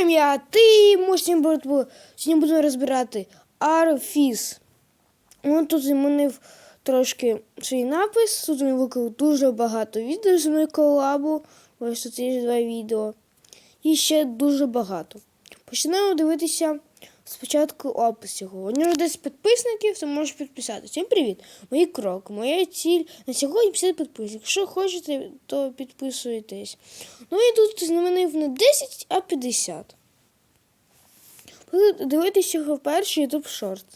Всім я ти сьогодні будемо, сьогодні будемо розбирати Арфіс. Ну, тут змінив трошки свій напис. Тут він виклав дуже багато відео з моєю колабу. Ось тут є два відео. І ще дуже багато. Почнемо дивитися спочатку опис його. У нього 10 підписників, то можеш підписатися. Всім привіт! Мої кроки, моя ціль на сьогодні 50 підписників. Якщо хочете, то підписуйтесь. Ну і тут змінив не 10, а 50. Буду дивитися його перший YouTube шорт.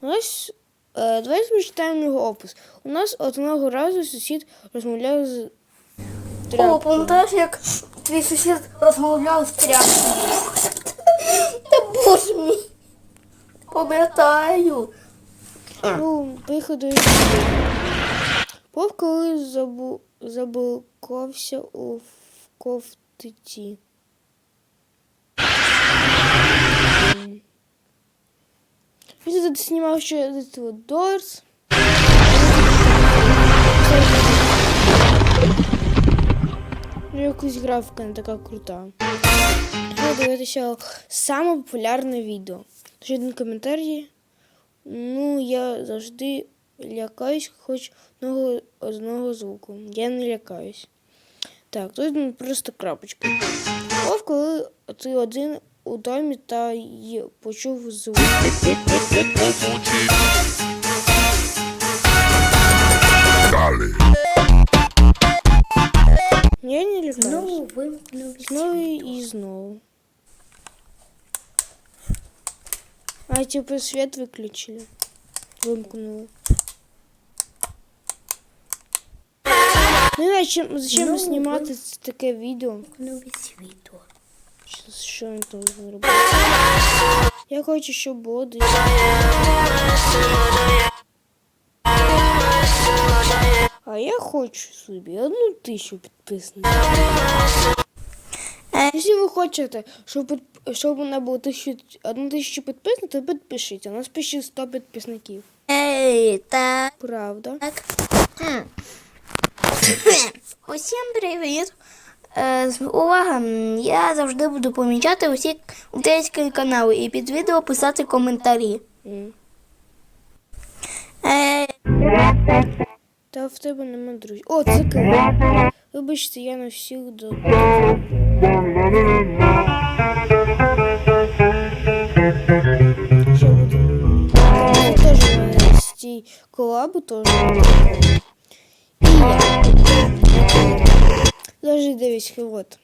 Ось е, давайте прочитаємо його опис. У нас одного разу сусід розмовляв з О, тряпкою. пам'ятаєш, як твій сусід розмовляв з тряпкою? Та боже мій. Пам'ятаю. Ну, виходу із Пов, коли забу... заблокувався у ковтиці. Він тут знімав ще дитину Дорс. Якусь графіка не така крута. Я дивитися саме популярне відео. Ще один коментар є. Ну, я завжди лякаюсь хоч одного, одного звуку. Я не лякаюсь. Так, тут ну, просто крапочка. Ов, коли ти один у домі та й почув звук. Dale. Вимкнув. Знову і знову. А типа свет выключили. Вимкнули. Ну, а чим, зачем Ну, знімати це таке відео? Світло. Що, що він должен робити? Я хочу, щоб було десь. А я хочу собі одну тисячу підписників. Якщо ви хочете, щоб, щоб у мене було тисячу, одну тисячу підписників, то підпишіться. У нас пише 100 підписників. Ей, так. Правда. Усім привіт. Е, увага! Я завжди буду помічати усі українські канали і під відео писати коментарі. М. Е, Та в тебе нема друзів. О, це круто. Вибачте, я на всіх до. Що буде? Теж. Даже дивись, от.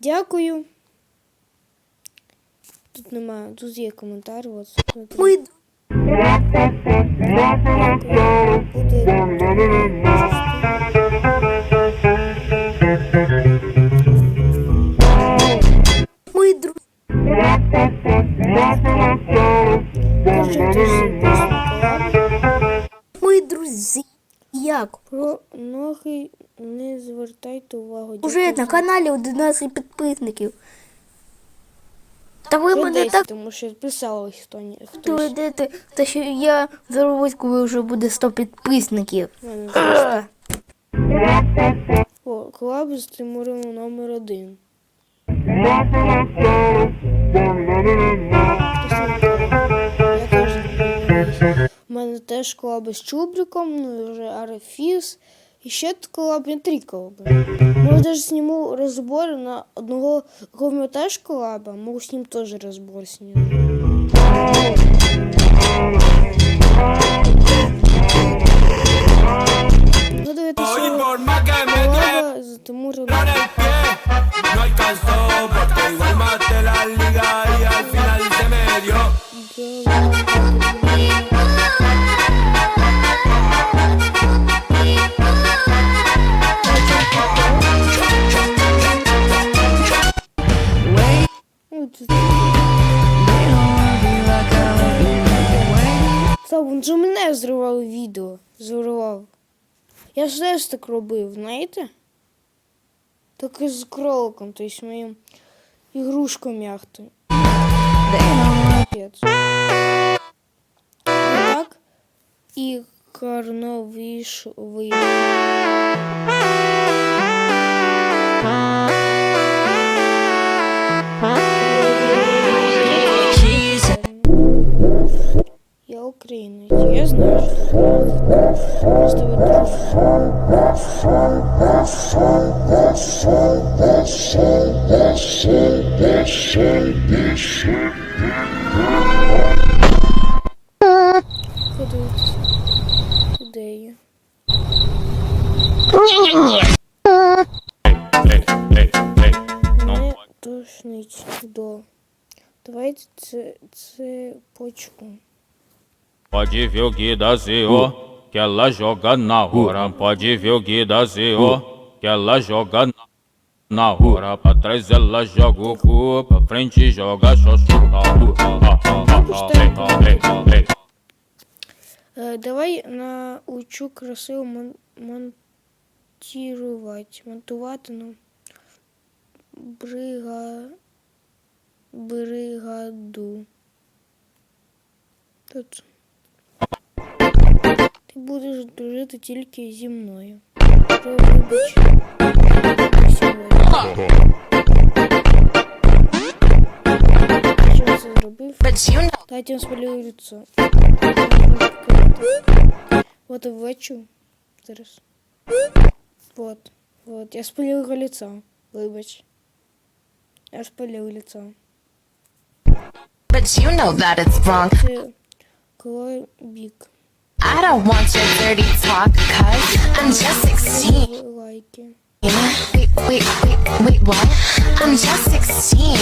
Дякую. Тут немає, тут є коментар. От. смотри. Мої друзі. Мої друзі. Як? Про ноги не звертайте увагу. Уже на каналі 11 підписників. Та ви мене 10, так тому що писали хто ні- хтось. доведете, та що я зробить, коли вже буде 100 підписників. У мене зараз. О, колаб з Тимуром номер один. У мене теж колаби з Чубриком, ну і вже Арефіс. І ще колаб, три колаби. Може, даже зніму розбор на одного, теж колаба, можу з ним теж розбор зняти. Ну, дивитися Y por más que me колаба з Тимуром. en el pie, no alcanzó porque igual maté la liga y al final se me dio. Же мене зривав відео. Зривав. Я ж теж так робив, знаєте? Так і з кроликом, тобто моїм ігрушком яхтою. Так. І Карновиш вийде. Я? Мене тошнить до. Давайте це, це почку. Pode ver o Guidazinho, que ela joga na hora. Pode ver o Guida Guidazinho, que ela joga na- na hora. Pra trás ela joga o cu, pra frente joga xoxu. Е, давай научу красиво мон- монтувати. Монтувати ну. Брига... Бригаду. Тут. Ти будеш дружити тільки зі мною. Про вибач. Сьогодні. Що я це зробив? Дайте я спалю лицо. Вот ввечу. Зараз. Вот. Вот. Я спалил его лицо. Вибач. Я спалил лицо. But you know that it's wrong. Це клобік. I don't want your dirty talk, cuz I'm just 16. Wait, wait, wait, wait, what? I'm just 16.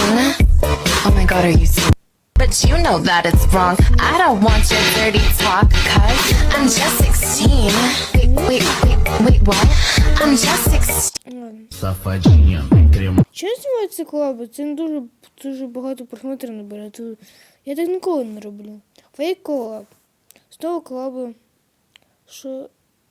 Oh my god, are you serious? But you know that it's wrong. I don't want your dirty talk, cuz I'm just 16. Wait, wait, wait, wait, what? I'm just 16. Ладно. Сафаджіння, крем. Чого знімається колаби? Це не дуже, дуже багато просмотрів набере. Я так ніколи не роблю. Фейк колаб. Знову колаби. Що,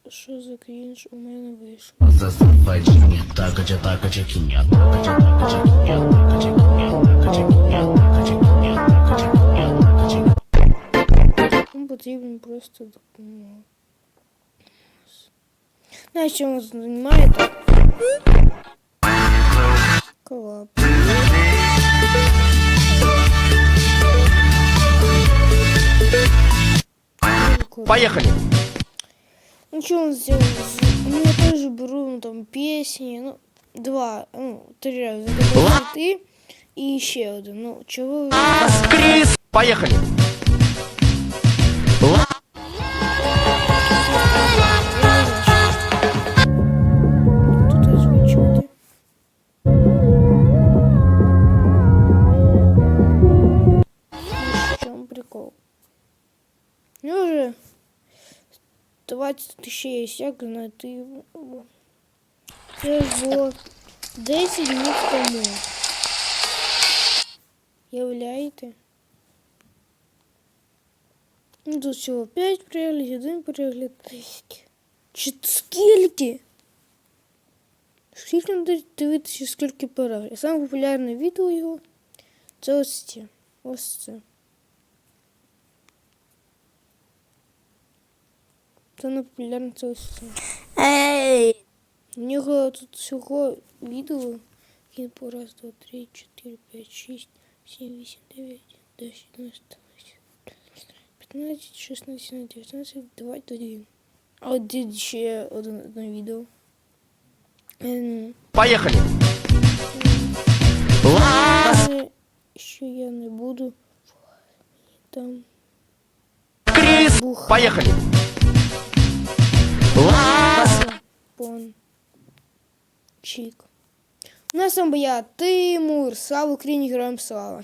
що за крінж у мене вийшло? За сафаджіння, такача, такача, кіня, такача, такача, кіня, такача, кіня, такача, кіня, такача, кіня, такача, кіня, такача, кіня. Нам потрібен просто допомога. Знаєш, чим вас займаєте? Колаб. Поехали! Ну что он сделал? Ну я тоже беру ну, там песни, ну два, ну три раза. Ты и еще один. Ну чего? вы- Крис! Поехали! 20 тысяч есть, як на ти. Це було 10 днів тому. Являєте? Ну, тут всього 5 переглядів, 1 перегляд. Чи скільки? Скільки треба дивитися, скільки переглядів? Саме популярне відео його це ось це. Ось це. Саме популярне це ось це. Ей! У нього тут всього відео. Він по раз, два, три, чотири, п'ять, шість, сім, вісім, дев'ять, десять, одинадцять, п'ятнадцять, шістнадцять, сімнадцять, дев'ятнадцять, двадцять один. А от дід ще один, одне відео. Ем, Поехали! але що я не буду там Крис! бухати. Поехали! Пон. Чик. У нас там я Тимур, слава Україні, героям слава.